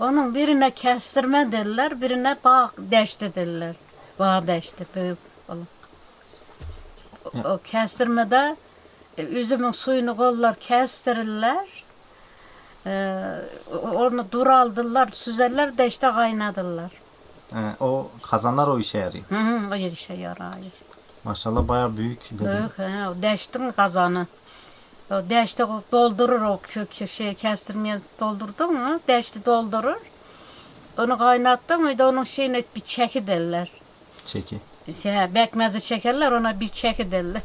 Onun birine kestirme derler, birine bağ deşti derler. Bağ deşti büyük olan. O, o kestirmede e, üzümün suyunu kollar kestirirler. Ee, onu dur aldılar, süzerler, deşte kaynadılar. He, o kazanlar o işe yarıyor. Hı hı, o işe yarar. Maşallah bayağı büyük dedim. Büyük, he, o deştin kazanı. O deşte doldurur o kök şey kestirmeye doldurdun mu? Deşti doldurur. Onu kaynattın mıydı onun şeyine bir çeki derler. Çeki. Şey, bekmezi çekerler ona bir çeki derler.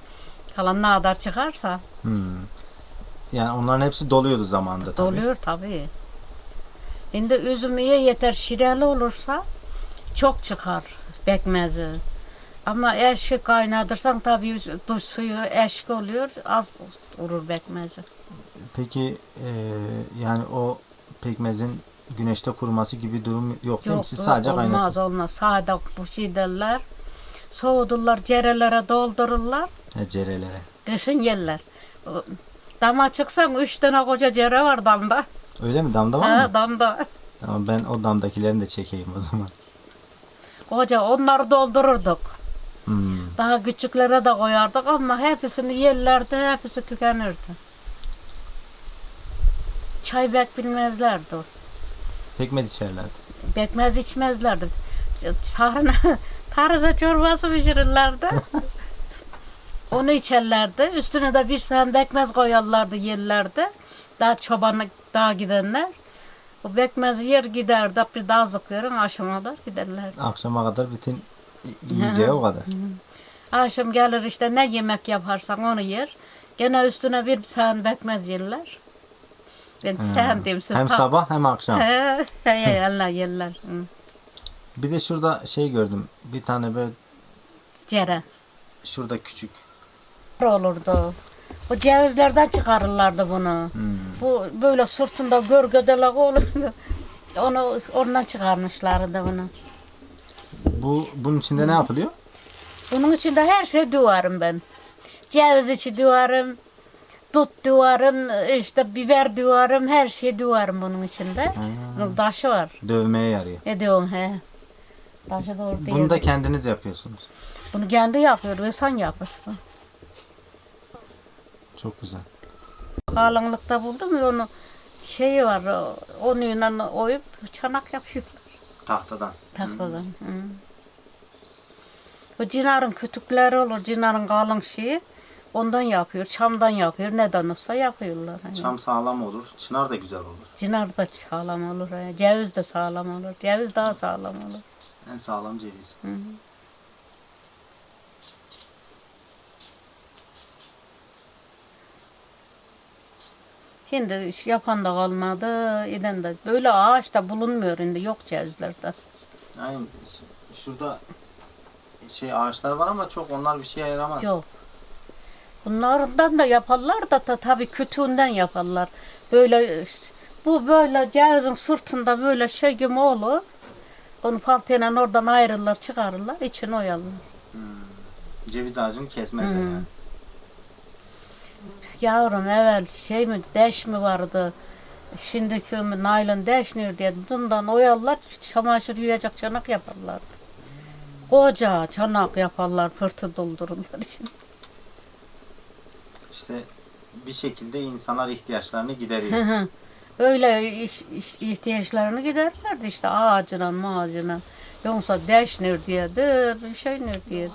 Kalan ne kadar çıkarsa Hmm. Yani onların hepsi doluyordu zamanında tabii. doluyor tabii. Şimdi üzümüye yeter şireli olursa çok çıkar bekmezi. Ama eşki kaynatırsan tabii yüz- du suyu eşki oluyor az vurur bekmezi. Peki e, yani o pekmezin güneşte kuruması gibi durum yok değil mi? Siz sadece olmaz kaynatın. olmaz. Sade bu şey derler. Soğudurlar, cerelere doldururlar. He, cerelere. Kışın yerler. Dama çıksan üç tane koca cere var damda. Öyle mi? Damda var mı? damda. Tamam ben o damdakilerini de çekeyim o zaman. Koca onları doldururduk. Hmm. Daha küçüklere de koyardık ama hepsini yerlerdi, hepsi tükenirdi. Çay bek bilmezlerdi. Pekmez içerlerdi. Bekmez içmezlerdi. Tarhana, tarhana çorbası pişirirlerdi. Onu içerlerdi. Üstüne de bir sahne bekmez koyarlardı yerlerdi. Daha çobanlık daha gidenler. O bekmezi yer giderdi. Bir daha zıkıyorum aşamalar giderler. Akşama kadar bütün yiyeceği o kadar. Akşam gelir işte ne yemek yaparsan onu yer. Gene üstüne bir sahne bekmez yerler. Ben sen diyeyim siz Hem sabah hem akşam. He, he, yerler yerler. Hı. Bir de şurada şey gördüm. Bir tane böyle Cere. şurada küçük. olurdu. O cevizlerden çıkarırlardı bunu. Hmm. Bu böyle sırtında gölgedelik olurdu. Onu oradan çıkarmışlardı bunu. Bu bunun içinde ne yapılıyor? Bunun içinde her şey duvarım ben. Ceviz içi duvarım, dut duvarım, işte biber duvarım, her şey duvarım bunun içinde. Bunun taşı var. Dövmeye yarıyor. Ediyorum he. Taşı da orada Bunu da kendiniz yapıyorsunuz. Bunu kendi yapıyor. İnsan yapısı bu. Çok güzel. Kalınlıkta buldum onu şeyi var onunla oyup çanak yapıyor Tahtadan. tahtadan. Hı. O cinarın kütükleri olur cinarın kalın şeyi ondan yapıyor çamdan yapıyor neden olsa yapıyorlar. hani. Çam sağlam olur. Çınar da güzel olur. Cinar da sağlam olur. he. Ceviz de sağlam olur. Ceviz daha sağlam olur. En sağlam ceviz. Şimdi iş yapan da kalmadı, eden de. Böyle ağaç da bulunmuyor şimdi, yok cevizlerde. Yani ş- şurada şey ağaçlar var ama çok onlar bir şeye yaramaz. Yok. Bunlardan da yaparlar da, da tabii kütüğünden yaparlar. Böyle bu böyle cevizin sırtında böyle şey gibi olur. Onu paltayla oradan ayrılırlar, çıkarırlar, içine oyarlar. Ceviz ağacını kesmezler Hı. yani. Yavrum evvel şey mi deş mi vardı? Şimdiki naylon deş ne diye bundan oyarlar çamaşır yuyacak çanak yaparlardı. Koca çanak yaparlar pırtı doldururlar için. İşte bir şekilde insanlar ihtiyaçlarını gideriyor. Öyle iş, iş- ihtiyaçlarını giderlerdi işte ağacına mağacına. Yoksa deş ne diyedi bir şey ne diyedi.